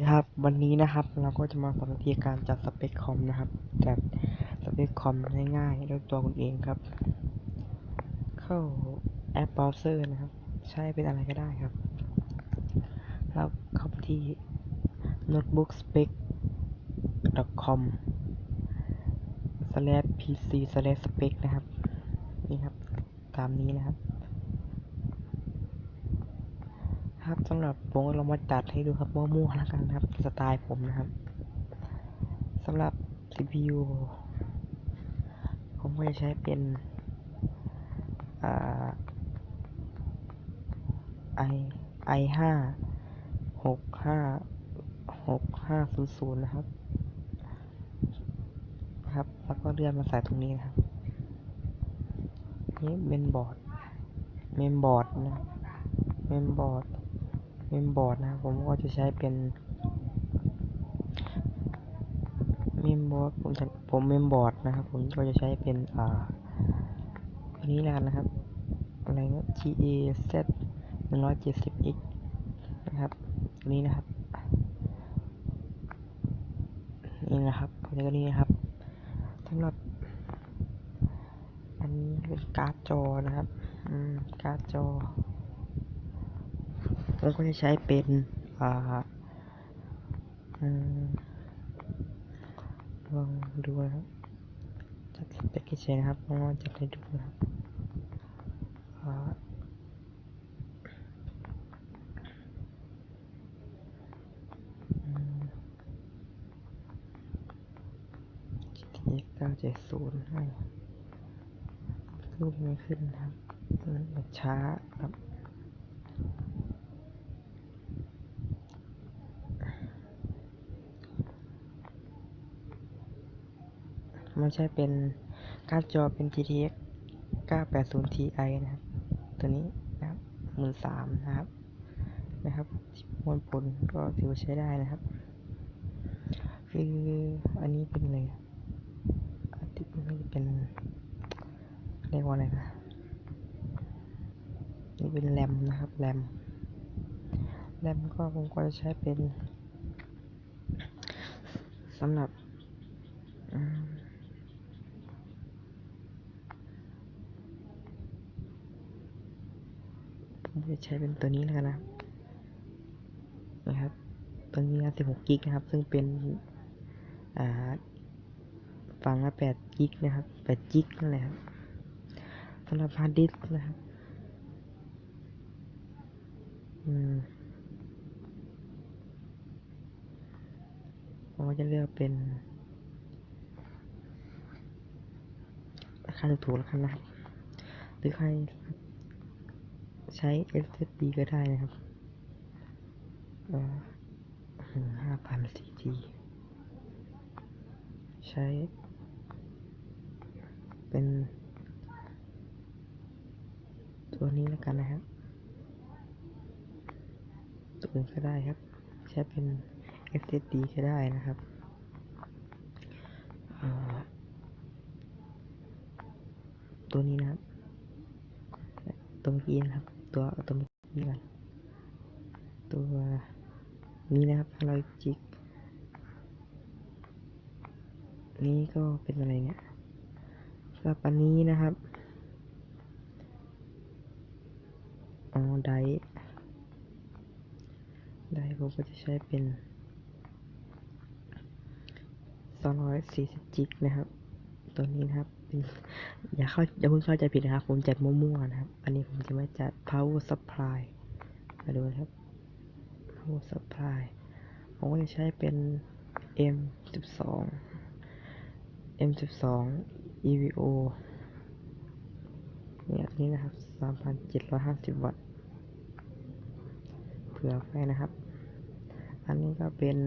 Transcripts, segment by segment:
นะครับวันนี้นะครับเราก็จะมาสอนวิธีการจัดสเปคคอมนะครับ จัดสเปคคอมง่ายๆด้วยตัวคุณเองครับ เข้าแอปเบราว์เซอร์นะครับ ใช้เป็นอะไรก็ได้ครับ แล้วเข้าไปที่ notebookspec.com slash pc slash spec นะครับ นี่ครับ ตามนี้นะครับ ครับสำหรับผมเรามาจัดให้ดูครับมั่วๆแล้วกันครับสไตล์ผมนะครับสำหรับ CPU ผมก็จะใช้เป็นอ่า i i ห้าหกห้าหกห้าศูนย์ศูนย์นะครับ ครับ แล้วก็เลื่อนมาใส่ตรงนี้นะครับ นี่เมนบอร์ด เมนบอร์ดนะ เมนบอร์ด เมมบอร์ดนะครับผมก็จะใช้เป็นเมมบอร์ดผมจะผมเมมบอร์ดนะครับ ผมก็จะใช้เป็นอ่าอันนี้แล้วกันนะครับอะไรเงี้ย GA Z 170 X นะครับอันนี้นะครับนี่นะครับแล้วก็นี่นะครับสำหรับ อันนี้เป็นการ์ดจอนะครับ อืม การ์ดจอ ผมก็จะใช้เป็นอ่าลองดูนะครับจัดสเปคเฉยๆนะครับลองจัดให้ดูนะครับอ่าอืม GTX 970ให้รูปไม่ขึ้นนะครับมันช้าครับ มันใช้เป็นการ์ดจอเป็น GTX 980 Ti นะครับ ตัวนี้นะครับหมื่นสามนะครับนะครับมวลผลก็ถือว่าใช้ได้นะครับ คืออันนี้เป็นอะไรอันที่นี่เป็นเรียกว่าอะไรนะนี่เป็นแรมนะครับแรมแรมก็ผมก็จะใช้เป็นสำหรับอืมผมจะ ใช้เป็นตัวนี้แล้วกันนะครับนะครับ ตัวนี้นะ16กิกนะครับ ซึ่งเป็นอ่าฝั่งละ8กิกนะครับ8กิกนั่นแหละครับสำหรับฮาร์ดดิสก์นะครับอืมผมก็จะเลือกเป็นราคาถูกๆแล้วกันนะครับหรือใคร ใช้ SSD ก็ได้นะครับอ่อห้าพัน CG ใช้ เป็น ตัวนี้แล้วกันนะครับตัวอื่นก็ได้ครับ ใช้เป็น SSD ก็ได้นะครับตัวนี้นะครับตัวเมื่อกี้นะครับ ตัวอาตัวเมื่อกี้ก่อนตัวนี้นะครับ500จิกนี้ก็เป็นอะไรเนี่ยสำหรับอันนี้นะครับอ๋อไดไดผมก็จะใช้เป็น240จิกนะครับ ตัวนี้นะครับ อย่าเข้าอย่าเพิ่งเข้าใจผิดนะครับ ผมจัดมั่วๆนะครับ อันนี้ผมจะไม่จัด power supply มาดูนะครับ power supply ผมก็จะใช้เป็น M12 M12 EVO เนี่ยอันนี้นะครับ 3,750 วัตต์ เผื่อไว้นะครับ อันนี้ก็เป็น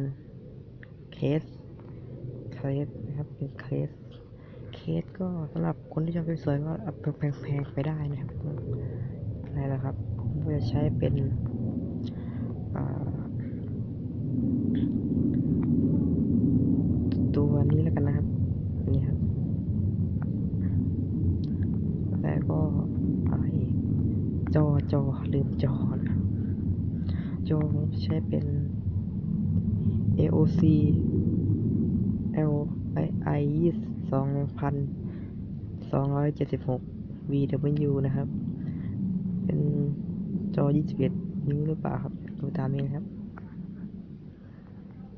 เคส เคสนะครับ เป็นเคส เคสก็สำหรับคนที่ชอบสวยๆก็เอาแพงๆไปได้นะครับอะไรล่ะครับ ผมก็จะใช้เป็นตัวนี้แล้วกันนะครับ นี่ครับ แล้วก็อะไรอีกจอจอลืมจอนะจอผมใช้เป็น AOC L I I สองพันสองร้อยเจ็ดสิบหก VW นะครับ เป็นจอ 21 นิ้วหรือเปล่าครับ ดูตามนี้นะครับ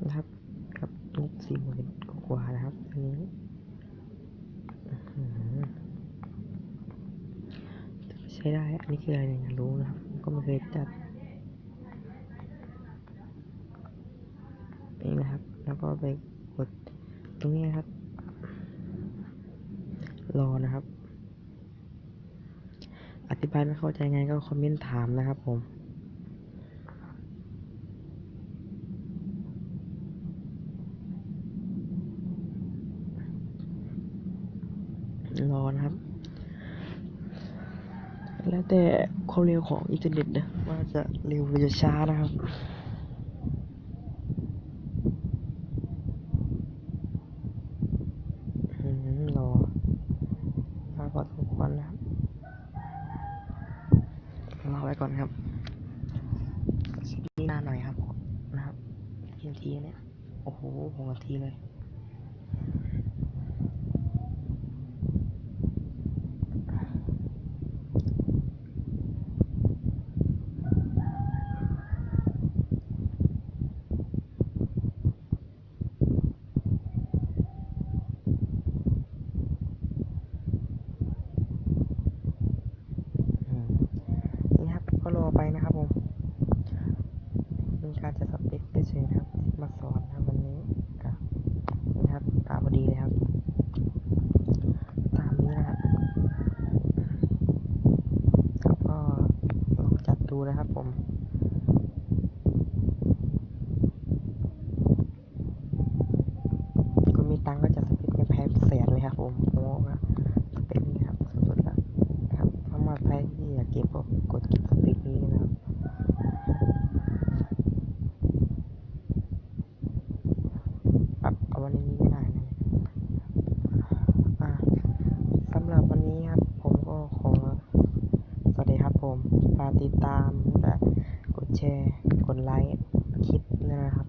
นะครับกับงบสี่หมื่นกว่านะครับอันนี้ใช้ได้ อันนี้คืออะไรเนี่ยอยากรู้นะครับ ก็ไม่เคยจัดนี่นะครับ แล้วก็ไปกดตรงนี้นะครับ รอนะครับ อธิบายไม่เข้าใจไงก็คอมเมนต์ถามนะครับผมรอนะครับ แล้วแต่ความเร็วของอินเทอร์เน็ตนะว่าจะเร็วหรือจะช้านะครับ อืมรอมาพอสมควร นะครับรอไว้ก่อนครับนี่นานหน่อยครับ นะครับกี่นทีเนี่ย โอ้โหหกนาทีเลย อืมนี่ ครับก็รอไปนะครับผมเป็นการจะสเปคเฉยๆนะครับ มาสอนนะวันนี้ครับนี่นะครับตามพอดีเลยครับ ตามนี้นะครับครับก็ลองจัดดูนะครับผม ก็มีตังค์ก็จะสเปคกันแพงแสนเลยครับผมโอ้โหสเปคนี้ครับสุดๆแล้วนะครับถ้ามาใครที่อยากเก็บก็กดเก็บสเปคนี้นะครับ ปรับเอาวันนี้ไม่ได้นะอะสำหรับวันนี้ครับ ผมก็ขอ สวัสดีครับผม ฝาก ติดตามและกดแชร์ กดไลค์คลิปนะครับ